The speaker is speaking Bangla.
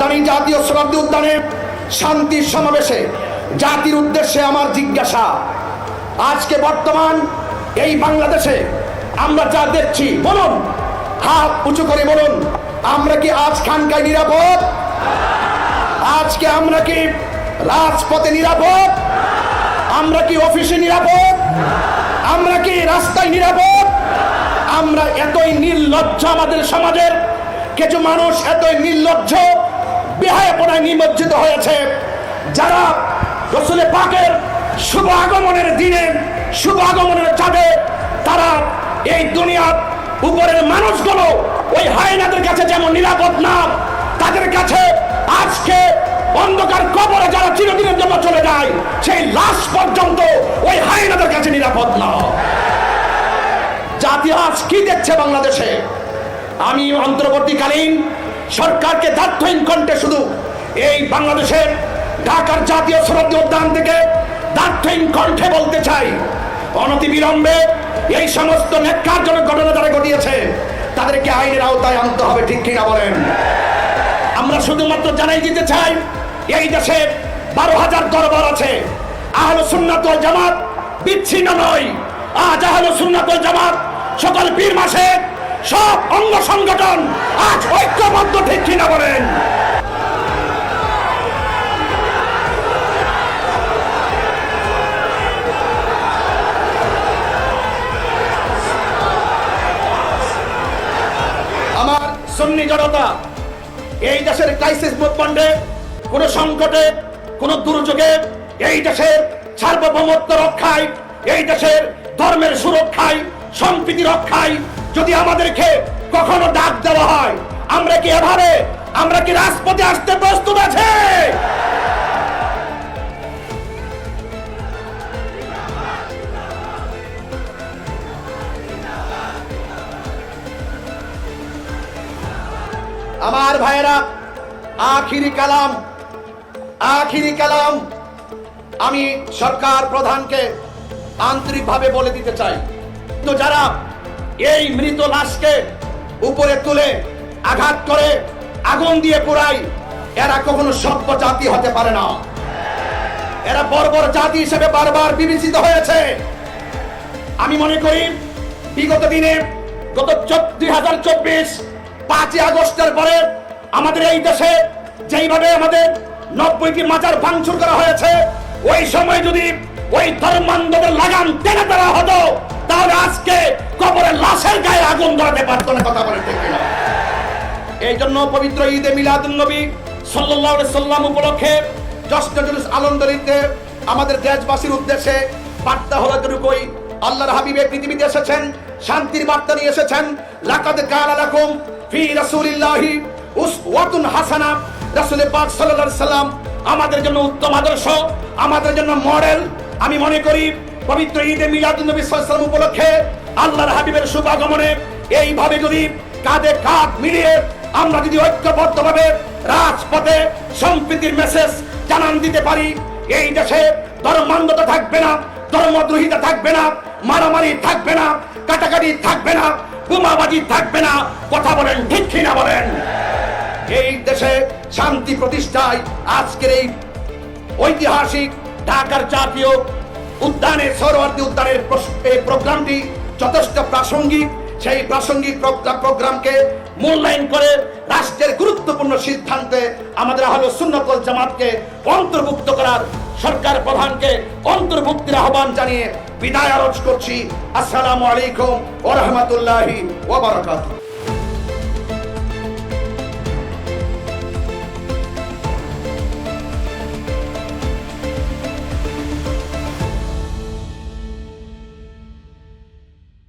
জাতীয় শতাব্দী উদ্যানে শান্তির সমাবেশে জাতির উদ্দেশ্যে আমার জিজ্ঞাসা। আজকে বর্তমান এই বাংলাদেশে আমরা যা দেখছি, বলুন, হাত উঁচু করে বলুন, আমরা কি আজ খানকায় নিরাপদ? আজকে আমরা কি রাজপথে নিরাপদ? আমরা কি অফিসে নিরাপদ? আমরা কি রাস্তায় নিরাপদ? আমরা এতই নির্লজ্জ আমাদের সমাজের। কিছু মানুষ এতই নির্লজ্জ নিমজ্জিত হয়েছে। যারা রসুলের পাকের শুভ আগমনের দিনে, শুভ আগমনের চাঁদে তারা এই দুনিয়ার উপরের মানুষগুলো ওই হায়নাদের কাছে যেমন নিরাপদ না, তাদের কাছে আজকে অন্ধকার কবরে যারা চিরদিনের জন্য চলে যায়, সেই লাশ পর্যন্ত ওই হায়নাদের কাছে নিরাপদ না। জাতি আজ কি দেখছে বাংলাদেশে? আমি অন্তর্বর্তীকালীন সরকারকে দার্থহীন কণ্ঠে শুধু এই বাংলাদেশের ঢাকার জাতীয় সরহদ উদ্যান থেকে দার্থহীন কণ্ঠে বলতে চাই অনতি বিলম্বে এই সমস্ত ন্যাক্কারজনক ঘটনা যারা ঘটিয়েছে, তাদেরকে আইনের আওতায় আনতে হবে, ঠিক কিনা বলেন? আমরা শুধুমাত্র জানাই দিতে চাই, এই দেশে বারো হাজার দরবার আছে। আহল সুন্নাত জামাত বিচ্ছিন্ন নয়। আজ আহল সুন্নাত জামাত সকল পীর মাসে সব অঙ্গ সংগঠন আজ ঐক্যবদ্ধ, ঠিক কিনা বলেন? সুন্নি জনতা এই দেশের ক্রাইসিস মুভমেন্টে কোন সংকটে, কোন দুর্যোগে এই দেশের সার্বভৌমত্ব রক্ষায়, এই দেশের ধর্মের সুরক্ষায়, সম্প্রীতি রক্ষায় যদি আমাদেরকে কখনো ডাক দেওয়া হয়, আমরা কি এভাবে, আমরা কি রাজপথে আসতে প্রস্তুত আছে? আমার ভাইয়েরা, আখিরি কালাম আখিরি কালাম। আমি সরকার প্রধানকে আন্তরিকভাবে বলে দিতে চাই। তো যারা এই মৃত লাশকে উপরে তুলে আঘাত করে, আগুন দিয়ে পোড়ায়, এরা কখনো সভ্য জাতি হতে পারে না। এরা বর্বর জাতি হিসেবে বারবার বিবেচিত হয়েছে। আমি মনে করি, বিগত দিনে গত দুই হাজার চব্বিশ পাঁচই আগস্টের পরে আমাদের এই দেশে যেইভাবে আমাদের নব্বইটি মাজার ভাঙচুর করা হয়েছে, ওই সময় যদি ওই ধর্মান্ধদের লাগাম টেনে দেওয়া হতো, তাহলে আজকে কবরের লাশের গায়ে আগুন ধরাতে পারতো না কথা বলে? এই জন্য পবিত্র ঈদে মিলাদুল নবী সাল্লাল্লাহু আলাইহি সাল্লাম উপলক্ষে জশ্ন জুলুস আনন্দলিতে আমাদের দেশবাসীর উদ্দেশ্যে বার্তা হলো যেটুকুই আল্লাহর হাবিবে পৃথিবীতে এসেছেন, শান্তির বার্তা নিয়ে এসেছেন লাকাদ লাকুম ফি রাসূলিল্লাহি উসওয়াতুন হাসানা। রাসূল পাক সাল্লাল্লাহু সাল্লাম আমাদের জন্য উত্তম আদর্শ, আমাদের জন্য মডেল। আমি মনে করি পবিত্র ঈদে মিলাদুন সাল্লাল্লাহু উপলক্ষে আল্লাহর হাবিবের শুভ আগমনে এইভাবে যদি কাঁধে কাঁধ মিলিয়ে আমরা যদি ঐক্যবদ্ধভাবে রাজপথে সম্প্রীতির মেসেজ জানান দিতে পারি, এই দেশে ধর্মান্ধতা থাকবে না, ধর্মদ্রোহিতা থাকবে না, মারামারি থাকবে না, কাটাকাটি থাকবে না বোমাবাজি থাকবে না, কথা বলেন ঠিক কিনা বলেন। এই দেশে শান্তি প্রতিষ্ঠায় আজকের এই ঐতিহাসিক ঢাকার জাতীয় উদ্যানের সরোয়ার্দী উদ্যানের প্রোগ্রামটি যথেষ্ট প্রাসঙ্গিক। সেই প্রাসঙ্গিক প্রোগ্রা- প্রোগ্রামকে মূল্যায়ন করে রাষ্ট্রের গুরুত্বপূর্ণ সিদ্ধান্তে আমাদের আহলে সুন্নতল জামাতকে অন্তর্ভুক্ত করার সরকার প্রধানকে অন্তর্ভুক্তির আহ্বান জানিয়ে বিদায় আরজ করছি। আসসালামু আলাইকুম ওয়া রাহমাতুল্লাহি ওয়া বারাকাতুহু।